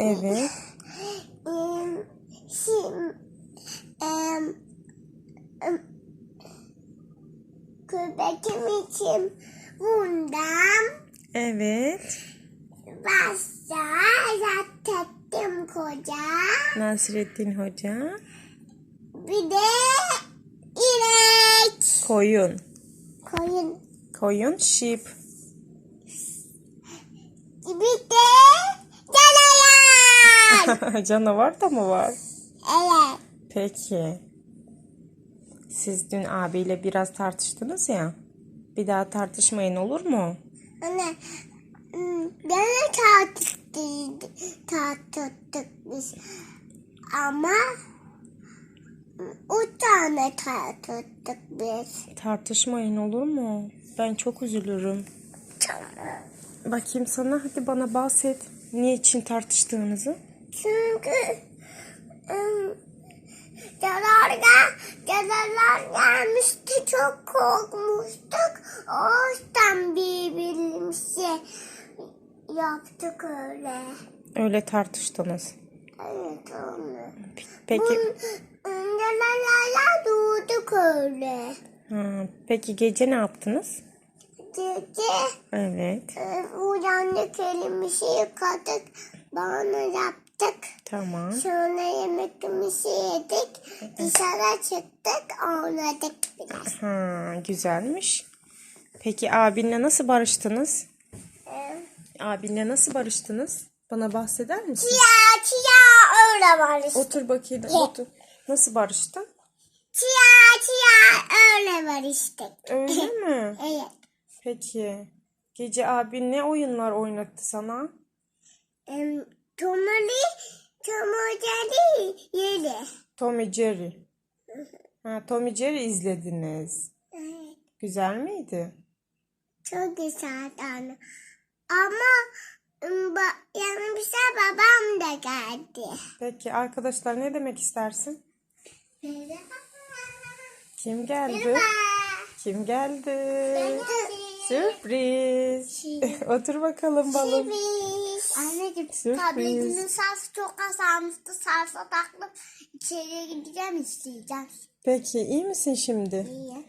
Evet. Şimdi köpekim için bundan Evet. başta yatettim koca. Nasrettin Hoca. Bir de inek. Koyun. Koyun. Koyun, sheep. Bir de canavar. Da mı var? evet. Peki. Siz dün abiyle biraz tartıştınız ya. Bir daha tartışmayın olur mu? Anne. hmm, Gene tartıştık, tartıştık biz. Ama o tane tartıştık biz. Tartışmayın olur mu? Ben çok üzülürüm. Tamam. Bakayım sana hadi bana bahset. Niye için tartıştığınızı? Çünkü ım, canavar, canavarlar gelmişti. Çok korkmuştuk. O yüzden birbirimize yaptık öyle. Öyle tartıştınız. Evet öyle. Peki Canavarlar durduk öyle. ha, peki gece ne yaptınız? Gece Evet. e, uyandık elimizi yıkadık. Bana yaptık. Tamam. Sonra yemekimizi yedik. Dışarı çıktık. Oynadık biraz. Ha, güzelmiş. Peki abinle nasıl barıştınız? Ee, Abinle nasıl barıştınız? Bana bahseder misin? Çiya çiya öyle var işte. Otur bakayım. Otur. Nasıl barıştın? Çiya çiya öyle var işte. Öyle mi? Evet. Peki. Gece abin ne oyunlar oynattı sana? Em, yedi. Tom Jerry. Ha, Tom Jerry izlediniz. Evet. Güzel miydi? Çok güzel anne. Ama yanımıza babam da geldi. Peki arkadaşlar ne demek istersin? Kim geldi? Merhaba. Kim geldi? geldim. Sürpriz. Otur bakalım balım. Sürpriz. Anneciğim Sürpriz. tabletimin sarsı çok azalmıştı. Sarsa taktım. İçeriye gideceğim isteyeceğim. Peki iyi misin şimdi? İyi.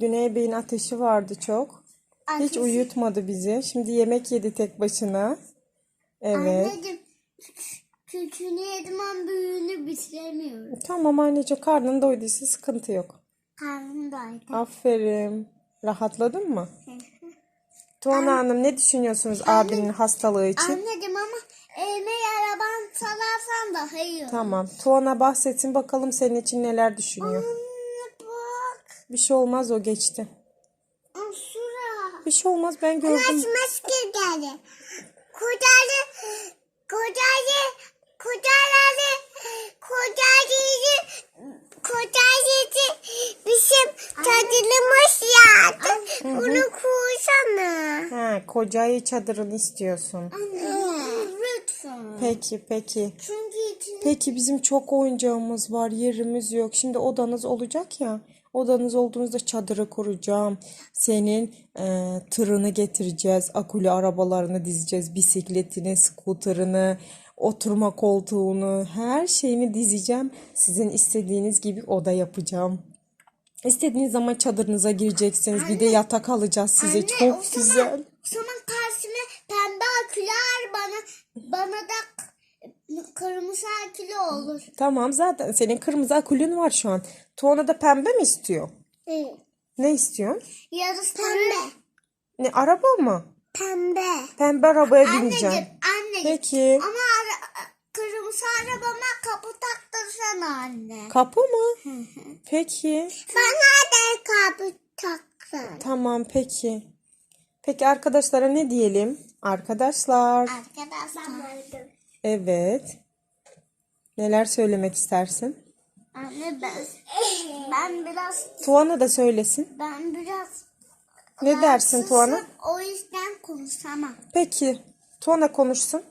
Güney Bey'in ateşi vardı çok. Hiç Ateşi- uyutmadı bizi. Şimdi yemek yedi tek başına. Evet. Anneciğim küçüğünü yedim ama büyüğünü bitiremiyorum. Tamam anneciğim karnın doyduysa sıkıntı yok. Karnım doydu. Aferin. Rahatladın mı? Tuana Hanım ne düşünüyorsunuz abinin hastalığı için? Anneciğim ama elime yaraban salarsan daha iyi olur. Tamam. Tuana bahsetsin bakalım senin için neler düşünüyor. Anne bak. Bir şey olmaz o geçti. Aa, Şura. Bir şey olmaz ben gördüm. Maske geldi. Kocalı, Ha, kocayı çadırını istiyorsun. Lütfen. Peki peki. Çünkü içinde Peki bizim çok oyuncağımız var, yerimiz yok. Şimdi odanız olacak ya. Odanız olduğunuzda çadırı kuracağım. Senin e, tırını getireceğiz. Akülü arabalarını dizeceğiz. Bisikletini, skuterını, oturma koltuğunu, her şeyini dizeceğim. Sizin istediğiniz gibi oda yapacağım. İstediğiniz zaman çadırınıza gireceksiniz. Bir de yatak alacağız size. Anne, o Çok zaman- güzel. o zaman karşıma pembe aküler bana bana da kırmızı akülü olur. Tamam zaten senin kırmızı akülün var şu an. Tuana da pembe mi istiyor? Evet. Ne istiyorsun? Yarısı pembe. Ne araba mı? Pembe. Pembe arabaya bineceğim. Anneciğim, anneciğim. Peki. Ama ara- kırmızı arabama kapı taktırsana anne. Kapı mı? Peki. Bana da kapı taksana. Tamam peki. Peki arkadaşlara ne diyelim? Arkadaşlar. Arkadaşlar. Evet. Neler söylemek istersin? Anne ben ben biraz Tuana da söylesin. ben biraz Ne dersin Tuana? O yüzden konuşamam. Peki. Tuana konuşsun.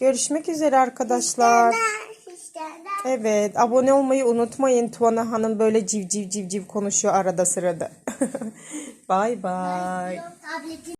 Görüşmek üzere arkadaşlar. İsterler. Evet, abone olmayı unutmayın. Tuana Hanım böyle civciv civciv konuşuyor arada sırada. Bye bye.